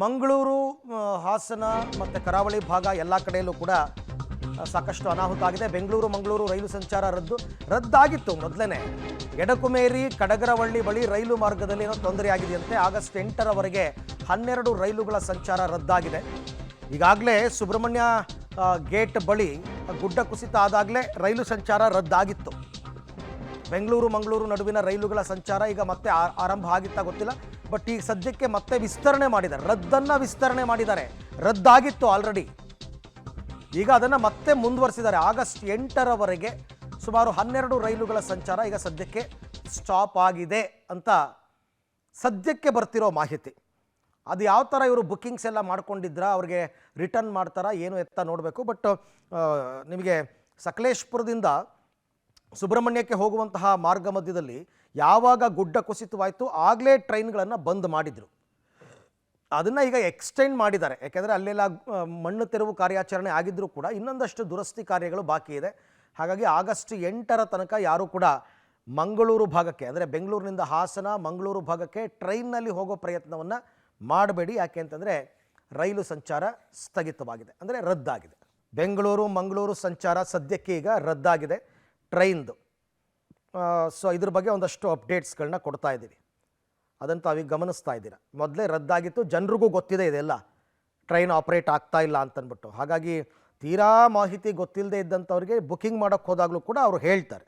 ಮಂಗಳೂರು ಹಾಸನ ಮತ್ತು ಕರಾವಳಿ ಭಾಗ ಎಲ್ಲ ಕಡೆಯಲ್ಲೂ ಕೂಡ ಸಾಕಷ್ಟು ಅನಾಹುತ ಆಗಿದೆ. ಬೆಂಗಳೂರು, ಮಂಗಳೂರು ರೈಲು ಸಂಚಾರ ರದ್ದು, ರದ್ದಾಗಿತ್ತು ಮೊದಲನೇ. ಎಡಕುಮೇರಿ, ಕಡಗರವಳ್ಳಿ ಬಳಿ ರೈಲು ಮಾರ್ಗದಲ್ಲಿ ಏನೋ ತೊಂದರೆ ಆಗಿದೆಯಂತೆ. ಆಗಸ್ಟ್ ಎಂಟರವರೆಗೆ ಹನ್ನೆರಡು ರೈಲುಗಳ ಸಂಚಾರ ರದ್ದಾಗಿದೆ. ಈಗಾಗಲೇ ಸುಬ್ರಹ್ಮಣ್ಯ ಗೇಟ್ ಬಳಿ ಗುಡ್ಡ ಕುಸಿತ ಆದಾಗಲೇ ರೈಲು ಸಂಚಾರ ರದ್ದಾಗಿತ್ತು. ಬೆಂಗಳೂರು, ಮಂಗಳೂರು ನಡುವಿನ ರೈಲುಗಳ ಸಂಚಾರ ಈಗ ಮತ್ತೆ ಆರಂಭ ಆಗಿತ್ತಾ ಗೊತ್ತಿಲ್ಲ. ಬಟ್ ಈಗ ಸದ್ಯಕ್ಕೆ ಮತ್ತೆ ವಿಸ್ತರಣೆ ಮಾಡಿದ್ದಾರೆ. ರದ್ದನ್ನು ವಿಸ್ತರಣೆ ಮಾಡಿದ್ದಾರೆ. ರದ್ದಾಗಿತ್ತು ಆಲ್ರೆಡಿ ಈಗ ಅದನ್ನು ಮತ್ತೆ ಮುಂದುವರಿಸಿದ್ದಾರೆ. ಆಗಸ್ಟ್ ಎಂಟರವರೆಗೆ ಸುಮಾರು ಹನ್ನೆರಡು ರೈಲುಗಳ ಸಂಚಾರ ಈಗ ಸದ್ಯಕ್ಕೆ ಸ್ಟಾಪ್ ಆಗಿದೆ ಅಂತ ಸದ್ಯಕ್ಕೆ ಬರ್ತಿರೋ ಮಾಹಿತಿ. ಅದು ಯಾವ ಥರ ಇವರು ಬುಕ್ಕಿಂಗ್ಸ್ ಎಲ್ಲ ಮಾಡ್ಕೊಂಡಿದ್ರ, ಅವ್ರಿಗೆ ರಿಟರ್ನ್ ಮಾಡ್ತಾರಾ, ಏನು ಎತ್ತ ನೋಡಬೇಕು. ಬಟ್ ನಿಮಗೆ ಸಕಲೇಶ್ಪುರದಿಂದ ಸುಬ್ರಹ್ಮಣ್ಯಕ್ಕೆ ಹೋಗುವಂತಹ ಮಾರ್ಗ ಮಧ್ಯದಲ್ಲಿ ಯಾವಾಗ ಗುಡ್ಡ ಕುಸಿತವಾಯಿತು ಆಗಲೇ ಟ್ರೈನ್ಗಳನ್ನು ಬಂದ್ ಮಾಡಿದರು. ಅದನ್ನು ಈಗ ಎಕ್ಸ್ಟೆಂಡ್ ಮಾಡಿದ್ದಾರೆ. ಯಾಕೆಂದರೆ ಅಲ್ಲೆಲ್ಲ ಮಣ್ಣು ತೆರವು ಕಾರ್ಯಾಚರಣೆ ಆಗಿದ್ದರೂ ಕೂಡ ಇನ್ನೊಂದಷ್ಟು ದುರಸ್ತಿ ಕಾರ್ಯಗಳು ಬಾಕಿ ಇದೆ. ಹಾಗಾಗಿ ಆಗಸ್ಟ್ ಎಂಟರ ತನಕ ಯಾರೂ ಕೂಡ ಮಂಗಳೂರು ಭಾಗಕ್ಕೆ, ಅಂದರೆ ಬೆಂಗಳೂರಿನಿಂದ ಹಾಸನ, ಮಂಗಳೂರು ಭಾಗಕ್ಕೆ ಟ್ರೈನ್ನಲ್ಲಿ ಹೋಗೋ ಪ್ರಯತ್ನವನ್ನು ಮಾಡಬೇಡಿ. ಯಾಕೆ ಅಂತಂದರೆ ರೈಲು ಸಂಚಾರ ಸ್ಥಗಿತವಾಗಿದೆ. ಅಂದರೆ ರದ್ದಾಗಿದೆ. ಬೆಂಗಳೂರು, ಮಂಗಳೂರು ಸಂಚಾರ ಸದ್ಯಕ್ಕೆ ಈಗ ರದ್ದಾಗಿದೆ. ಟ್ರೈನ್ದು ಸೊ ಇದ್ರ ಬಗ್ಗೆ ಒಂದಷ್ಟು ಅಪ್ಡೇಟ್ಸ್ಗಳನ್ನ ಕೊಡ್ತಾ ಇದ್ದೀವಿ ಅದನ್ನು ತಾವೀಗ ಗಮನಿಸ್ತಾ ಇದ್ದೀರಾ. ಮೊದಲೇ ರದ್ದಾಗಿತ್ತು. ಜನರಿಗೂ ಗೊತ್ತಿದೆ ಇದೆಲ್ಲ. ಟ್ರೈನ್ ಆಪ್ರೇಟ್ ಆಗ್ತಾ ಇಲ್ಲ ಅಂತನ್ಬಿಟ್ಟು. ಹಾಗಾಗಿ ತೀರಾ ಮಾಹಿತಿ ಗೊತ್ತಿಲ್ಲದೆ ಇದ್ದಂಥವ್ರಿಗೆ ಬುಕ್ಕಿಂಗ್ ಮಾಡೋಕ್ಕೆ ಹೋದಾಗಲೂ ಕೂಡ ಅವರು ಹೇಳ್ತಾರೆ.